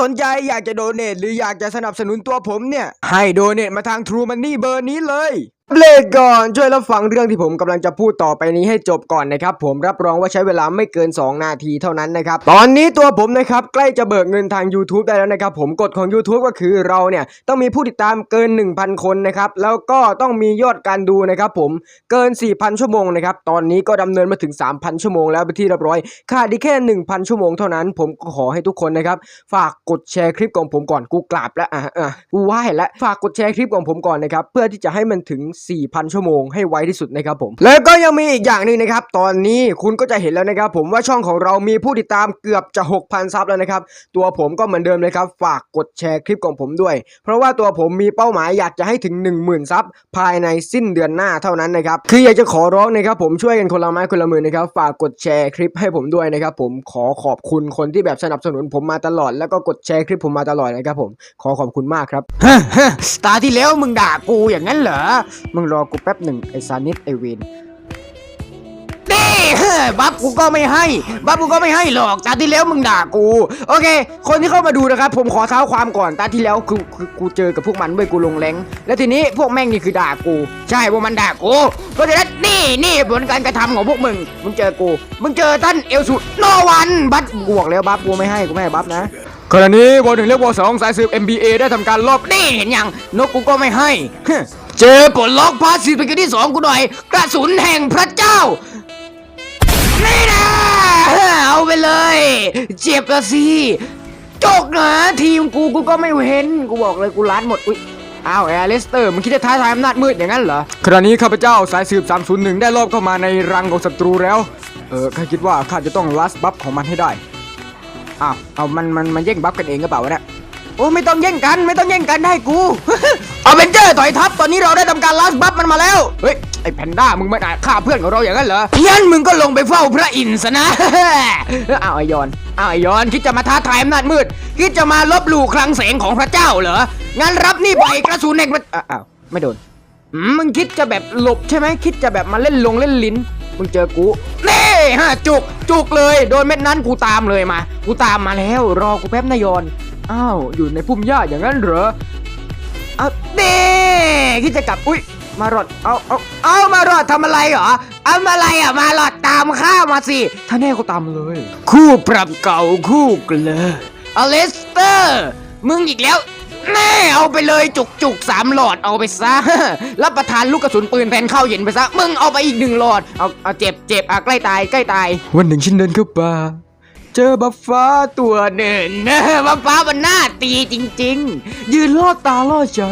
สนใจอยากจะโดเนทหรืออยากจะสนับสนุนตัวผมเนี่ย ให้โดเนทมาทาง True Money เบอร์นี้เลย เบรกก่อนช่วยรับฟังเรื่องที่ผมกำลังจะพูดต่อไปนี้ให้จบก่อนนะครับผมรับรองว่าใช้เวลาไม่เกิน 2 นาทีเท่านั้นนะครับตอนนี้ตัวผมนะครับใกล้จะเบิกเงินทาง YouTube ได้แล้วนะครับผมกฎของ YouTube ก็คือเราเนี่ยต้องมีผู้ติดตามเกิน 1,000 คนนะครับแล้วก็ต้องมียอดการดูนะครับผมเกิน 4,000 ชั่วโมงนะครับตอนนี้ก็ดำเนินมาถึง 3,000 ชั่วโมงแล้วไปที่เรียบร้อยขาดอีกแค่ 1,000 ชั่วโมงเท่านั้น ผมก็ขอให้ทุกคนนะครับฝากกดแชร์คลิปของผมก่อนกูกราบแล้วอะอะกูไหว้แล้วฝากกดแชร์คลิปของผมก่อนนะครับเพื่อที่จะให้มันถึง4,000 ชั่วโมงให้ไวที่สุดนะครับผม แล้วก็ยังมีอีกอย่างหนึ่งนะครับ ตอนนี้คุณก็จะเห็นแล้วนะครับ ผมว่าช่องของเรามีผู้ติดตามเกือบจะ 6,000 ซับแล้วนะครับ ตัวผมก็เหมือนเดิมเลยครับ ฝากกดแชร์คลิปของผมด้วย เพราะว่าตัวผมมีเป้าหมายอยากจะให้ถึง 10,000 ซับภายในสิ้นเดือนหน้าเท่านั้นนะครับ คืออยากจะขอร้องนะครับผมช่วยกันคนละไม้คนละมือนะครับ ฝากกดแชร์คลิปให้ผมด้วยนะครับ ผมขอขอบคุณคนที่แบบสนับสนุนผมมาตลอด แล้วก็กดแชร์คลิปผมมาตลอดนะครับผม ขอขอบคุณมากครับ ตาที่แล้วมึงด่ากูอย่างนั้นเหรอมึงรอกูแป๊บหนึ่งไอ้ซานิสไอเวนนี่บัฟกูก็ไม่ให้ บัฟกูก็ไม่ให้หรอก ตาที่แล้วมึงด่ากู โอเค คนที่เข้ามาดูนะครับ ผมขอเท้าความก่อน ตาที่แล้วคือคือกูเจอกับพวกมันเว้ยกูลงแรง แล้วทีนี้พวกแม่งนี่คือด่ากู ใช่พวกมันด่ากู เพราะฉะนั้นนี่นี่ผลการกระทำของพวกมึง มึงเจอกู มึงเจอท่านเอลสุโนวันบัฟกูบอกแล้วบัฟกูไม่ให้กูไม่ให้บัฟนะขณะนี้วอหนึ่งเรียกวอสองสายสืบ MBA ได้ทำการลบนี่เห็นยังนกกูก็ไม่ให้ เจอปลดล็อกพาสซีฟเป็นที่สองกูหน่อย กระสุนแห่งพระเจ้า นี่นะเอาไปเลย เจ็บละสิจกนะทีมกูกูก็ไม่เว้นกูบอกเลยกูล้านหมด อุ้ยอ้าวแอร์เลสเตอร์มึงคิดจะท้าทายอำนาจมืดอย่างนั้นเหรอขณะนี้ข้าพเจ้าสายสืบ 301 ได้รอบเข้ามาในรังของศัตรูแล้ว เออข้าคิดว่าข้าจะต้องลัสบัฟของมันให้ได้อ้าวเอามันมันมันแย่งบัฟกันเองก็เปล่าวะเนี่ยโอ้ไม่ต้องแย่งกันไม่ต้องแย่งกันได้กู อาเวนเจอร์ถอยทัพตอนนี้เราได้ทำการลัสบัฟมันมาแล้ว เฮ้ย ไอ้แพนด้ามึงไม่อาจฆ่าเพื่อนของเราอย่างนั้นเหรองั้นมึงก็ลงไปเฝ้าพระอินทร์ซะนะ อ้าวไอยอน อ้าวไอยอนคิดจะมาท้าทายอำนาจมืด คิดจะมาลบหลู่คลังแสงของพระเจ้าเหรอ งั้นรับนี่ไปกระสุนแห่งพระอ้าวไม่โดนมึงคิดจะแบบหลบใช่ไหมคิดจะแบบมาเล่นลงเล่นลิ้น มึงเจอกูเน่ฮะจุกจุกเลยโดนเม็ดนั้นกูตามเลยมา กูตามมาแล้ว รอกูแป๊บนายอน อ้าวอยู่ในพุ่มหญ้าอย่างนั้นเหรอเอาเด้คิดจะกลับ อุ้ยมารอดเอาเอาเอามารอดทำอะไรเหรอเอาอะไรอะมารอดตามข้ามาสิถ้าแน่ก็ตามเลย คู่ปรับเก่าคู่เกลออเลสเตอร์ มึงอีกแล้วแน่เอาไปเลยจุกจุกสามหลอดเอาไปซะรับประทานลูกกระสุนปืนแทนข้าวเย็นไปซะมึงเอาไปอีกหนึ่งหลอดเอาเอาเจ็บเจ็บอะใกล้ตายใกล้ตาย วันหนึ่งฉันเดินเข้าป่า เจอบัฟฟ้าตัวหนึ่งบัฟฟ้ามันหน้าตีจริง ๆ ยืนล่อตาล่อใจ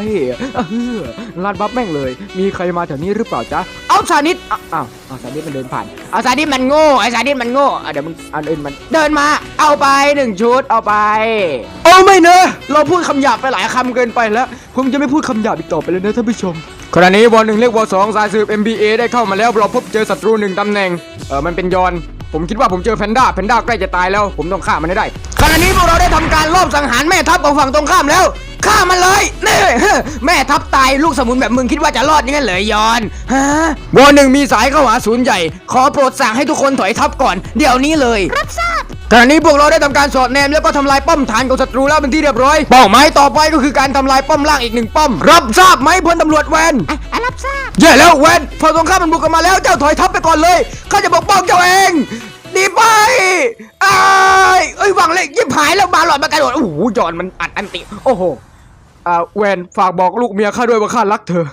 ลาดบัฟแม่งเลย มีใครมาแถวนี้หรือเปล่าจ๊ะเอาสานิดอ้าวอ้าวเอาสานิดมันเดินผ่านเอาสานิดมันโง่ไอ้สานิดมันโง่อะเดี๋ยวมึงเอาเดินมันเดินมา เอาไปหนึ่งชุดเอาไปเอาไม่เนอะเราพูดคำหยาบไปหลายคำเกินไปแล้วผมจะไม่พูดคำหยาบอีกต่อไปเลยนะท่านผู้ชมขณะนี้วอหนึ่งเรียกวอสองสายสืบ MBA ได้เข้ามาแล้วเราพบเจอศัตรูหนึ่งตำแหน่งเออมันเป็นยอน ผมคิดว่าผมเจอแพนด้าแพนด้าใกล้จะตายแล้ว ผมต้องฆ่ามันให้ได้ขณะนี้พวกเราได้ทำการลอบสังหารแม่ทัพของฝั่งตรงข้ามแล้วฆ่ามันเลยนี่แม่ทัพตายลูกสมุนแบบมึงคิดว่าจะรอดยังไงเหรอยอนฮะวอหนึ่งมีสายเข้าหาศูนย์ใหญ่ ขอโปรดสั่งให้ทุกคนถอยทัพก่อน เดี๋ยวนี้เลย รับทราบ ขณะนี้พวกเราได้ทำการสอดแนมแล้วก็ทำลายป้อมฐานของศัตรูแล้วเป็นที่เรียบร้อย เป้าหมายต่อไปก็คือการทำลายป้อมล่างอีกหนึ่งป้อม รับทราบไหมพลตำรวจแวนรับทราบแย่แล้วแวนฝั่งตรงข้ามมันบุกกันมาแล้วเจ้าถอยทัพไปก่อนเลยข้าจะปกป้องเจ้าเองดีไปอ้ายเอ้ยหวังเลยยิบหายแล้วมาหลอดมากระโดดโอ้โหจอนมันอัดอันติโอ้โหอ่าแวนฝากบอกลูกเมียข้าด้วยว่าข้ารักเธอ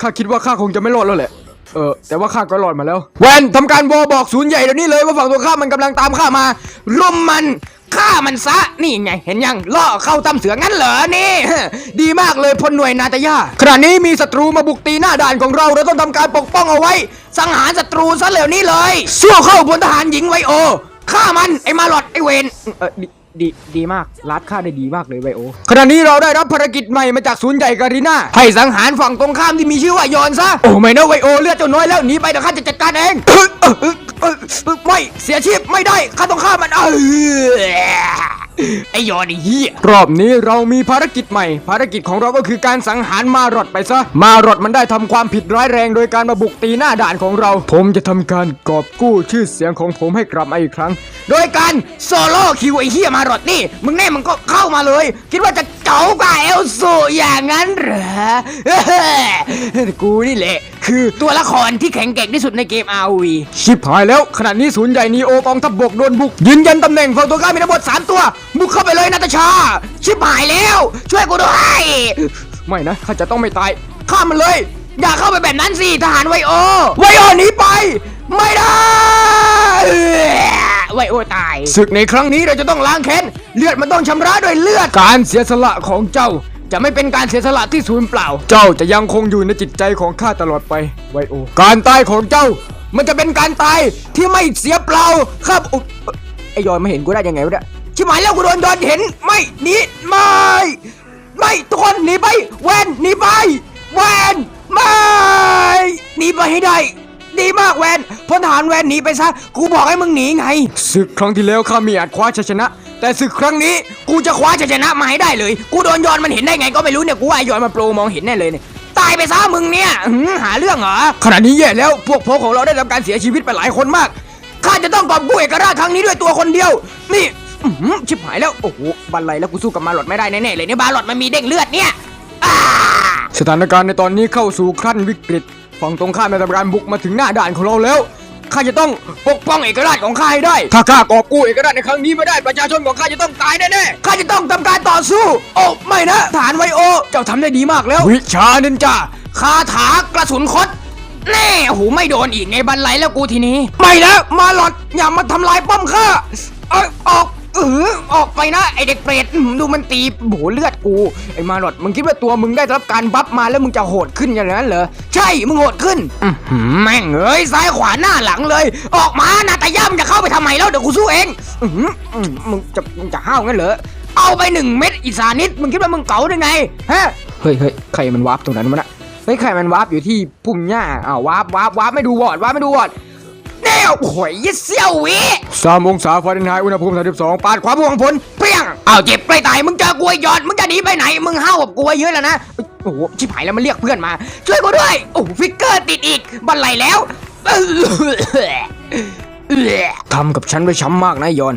ข้าคิดว่าข้าคงจะไม่รอดแล้วแหละ เออแต่ว่าข้าก็รอดมาแล้ว แวนทำการวอบอกศูนย์ใหญ่เดี๋ยวนี้เลยว่าฝั่งตรงข้ามมันกำลังตามข้ามารุมมันฆ่ามันซะ นี่ไง เห็นยัง ล่อเข้าตำเสืองั้นเหรอ นี่ ดีมากเลยพลหน่วยนาตยาขณะนี้มีศัตรูมาบุกตีหน้าด่านของเรา เราต้องทำการปกป้องเอาไว้ สังหารศัตรูซะเร็วนี้เลย สู้เข้าพลทหารหญิงไวโอ ฆ่ามัน ไอ้มาหลอด ไอ้เวนเออ ดีดีมากรัดค่าได้ดีมากเลยไวโอขณะนี้เราได้รับภารกิจใหม่มาจากศูนย์ใหญ่การีนาให้สังหารฝั่งตรงข้ามที่มีชื่อว่ายอนซะโอ้ไม่นะไวโอเลือดเจ้าน้อยแล้วหนีไปเดี๋ยวข้าจะจัดการเองไม่เสียชีพไม่ได้ข้าต้องฆ่ามันเออ ยอนไอ้เหี้ยรอบนี้เรามีภารกิจใหม่ ภารกิจของเราก็คือการสังหารมารอดไปซะ มารอดมันได้ทำความผิดร้ายแรงโดยการมาบุกตีหน้าด่านของเรา ผมจะทำการกอบกู้ชื่อเสียงของผมให้กลับมาอีกครั้ง โดยการโซโล่คิวไอ้เหี้ยมารอดนี่ มึงแน่มึงก็เข้ามาเลย คิดว่าจะ เก๋ากว่าเอลสูอย่างนั้นเหรอ กูนี่แหละ คือตัวละครที่แข็งแกร่งที่สุดในเกม ROV ชิบหายแล้วขณะนี้ศูนย์ใหญ่นีโอกองทัพบกโดนบุก ยืนยันตำแหน่งฝั่งตัวข้ามมีทั้งหมด3ตัว บุกเข้าไปเลยนาตาชา ชิบหายแล้ว ช่วยกูด้วย ไม่นะข้าจะต้องไม่ตายข้ามมันเลย อย่าเข้าไปแบบนั้นสิทหารไวโอ ไวโอหนีไป ไม่ได้ ไวโอตาย ศึกในครั้งนี้เราจะต้องล้างแค้นเลือดมันต้องชำระด้วยเลือด การเสียสละของเจ้า จะไม่เป็นการเสียสละที่สูญเปล่า เจ้าจะยังคงอยู่ในจิตใจของข้าตลอดไปไวโอ การตายของเจ้า มันจะเป็นการตายที่ไม่เสียเปล่าครับอุ๊ยไอยอนไม่เห็นกูได้ยังไงวะเนี่ยชิบหายแล้วกูโดนโดนเห็นไม่หนีไม่ไม่ทุกคนหนีไปแวนหนีไปแวนไม่หนีไปให้ได้ ดีมากแวนพลทหารแวนหนีไปซะ กูบอกให้มึงหนีไง ศึกครั้งที่แล้วข้ามีอาจคว้าชัยชนะ แต่ศึกครั้งนี้กูจะคว้าชัยชนะมาให้ได้เลย กูโดนยอนมันเห็นได้ไงก็ไม่รู้เนี่ย กูว่าไอ้ยอนมันโปรมองเห็นแน่เลยเนี่ยตายไปซะมึงเนี่ยอื้อหือหาเรื่องเหรอ ขณะนี้แย่แล้ว พวกพ้องของเราได้รับการเสียชีวิตไปหลายคนมาก ข้าจะต้องกอบกู้เอกราชครั้งนี้ด้วยตัวคนเดียว นี่อื้อหือชิบหายแล้ว โอ้โห บันไลแล้วกูสู้กับมาหลอดไม่ไม่ได้แน่ๆเลยเนี่ยบาหลอดมันมีเด้งเลือดเนี่ยอ้าสถานการณ์ในตอนนี้เข้าสู่ขั้นวิกฤต ฝั่งตรงข้ามได้ทำการบุกมาถึงหน้าด่านของเราแล้วข้าจะต้องปกป้องเอกราชของข้าให้ได้ถ้าข้ากอบกู้เอกราชในครั้งนี้ไม่ได้ ประชาชนของข้าจะต้องตายแน่ข้าจะต้องทำการต่อสู้ โอ้ไม่นะ ฐานไวโอ เจ้าทำได้ดีมากแล้วๆวิชานินจาคาถากระสุนคดแน่โอ้โหไม่โดนอีกไงบันไลแล้วกูทีนี้ ไม่นะ มาหลอดอย่ามาทำลายป้อมข้าเอยออก เออออกไปนะไอเด็กเปรตอื้อหือดูมันตีโหเลือดกูไอมาหลอดมึงคิดว่าตัวมึงได้รับการบัฟมาแล้วมึงจะโหดขึ้นอย่างนั้นเหรอใช่มึงโหดขึ้นอื้อหือแม่งเอ้ยซ้ายขวาหน้าหลังเลย ออกมานาตาย่ำจะเข้าไปทำไมแล้วเดี๋ยวกูสู้เองอื้อหืออื้อมึงจะมึงจะห้าวงั้นเหรอเอาไปหนึ่งเม็ดอีสานิดมึงคิดว่ามึงเก๋าได้ไงฮะเฮ้ยเฮ้ยใครมันวาร์ปตรงนั้นมันอะเฮ้ยใครมันวาร์ปอยู่ที่พุ่มหญ้าอ้าววาร์ปวาร์ปวาร์ปไม่ดูวอร์ดวาร์ปไม่ดูวอร์ด แล้วโอ้ยเสี่ยววิสามองศาฟาเรนไฮต์อุณหภูมิ32ปาดควาบวงผลเปรี้ยงเอาเจ็บใกล้ตายมึงเจอกลวยยอดมึงจะหนีไปไหน มึงห้าวกับกลวยเยอะแล้วนะโอ้โหชิบหายแล้วมันเรียกเพื่อนมา ช่วยกูด้วยโอ้ฟิกเกอร์ติดอีกบันไลแล้วทำกับฉันไว้ช้ำมากนะยอน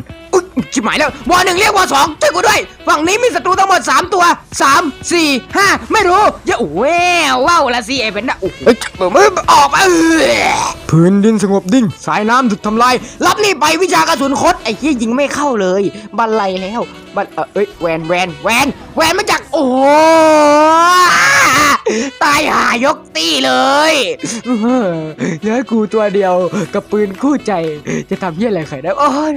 ชิบหายแล้ววอหนึ่งเรียกวอสองช่วยกูด้วย ฝั่งนี้มีศัตรูทั้งหมด 3 ตัว 3 4 5 ไม่รู้อย่าโอ้แววว้าวละสิไอ้เป็นนะโอ้โหเฮ้ยจับมือออกมาเออพื้นดินสงบดิ่ง สายน้ำถูกทำลาย รับนี่ไปวิชากระสุนคดไอ้ที่ยิงไม่เข้าเลยบันไลแล้วบันเออเอ้ยแวนแวนแวนแวนมาจากโอ้โห ตายหายกตี้เลยเนื้อกูตัวเดียวกับปืนคู่ใจ จะทำเหี้ยอะไรใครได้ โอ้ย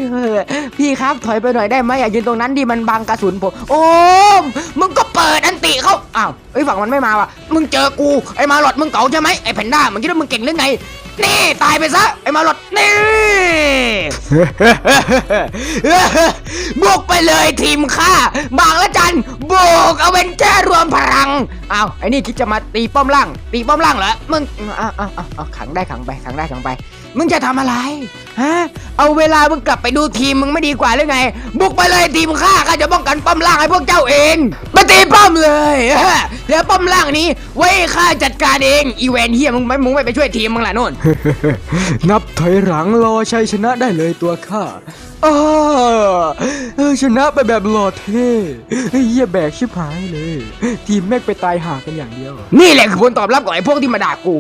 พี่ครับถอยไปหน่อยได้ไหมอย่ายืนตรงนั้นดิมันบังกระสุนผม โอ้มมึงก็เปิดอันติเขาอ้าวไอ้ฝั่งมันไม่มาว่ะ มึงเจอกูไอ้มาหลอดมึงเก่าใช่ไหมไอ้แพนด้ามึงคิดว่ามึงเก่งหรือไง นี่ ตายไปซะ ไอ้มาหลดนี่ บุกไปเลยทีมข้าบางละจันบุกเอาเวนเจอร์รวมพลังเอาไอ้นี่คิดจะมาตีป้อมล่าง ตีป้อมล่างเหรอมึงเอาเอาเอาเอาขังได้ขังไปขังได้ขังไป มึงจะทำอะไรฮะเอาเวลามึงกลับไปดูทีมมึงไม่ดีกว่าหรือไง บุกไปเลยทีมข้าข้าจะป้องกันป้อมล่างให้พวกเจ้าเอง ตีป้อมเลยฮะเดี๋ยวป้อมล่างนี้ ไว้ข้าจัดการเองอีเวนเฮียมึงไม่มึงไม่ไปช่วยทีมมึงล่ะนู่น นับถอยหลังรอชัยชนะได้เลยตัวข้าอ้าเออชนะไปแบบหล่อเท่เฮ้ยเหี้ยแบกชิบหายเลย ทีมแม่งไปตายหากันอย่างเดียว นี่แหละคือผลตอบรับของไอ้พวกที่มาด่ากู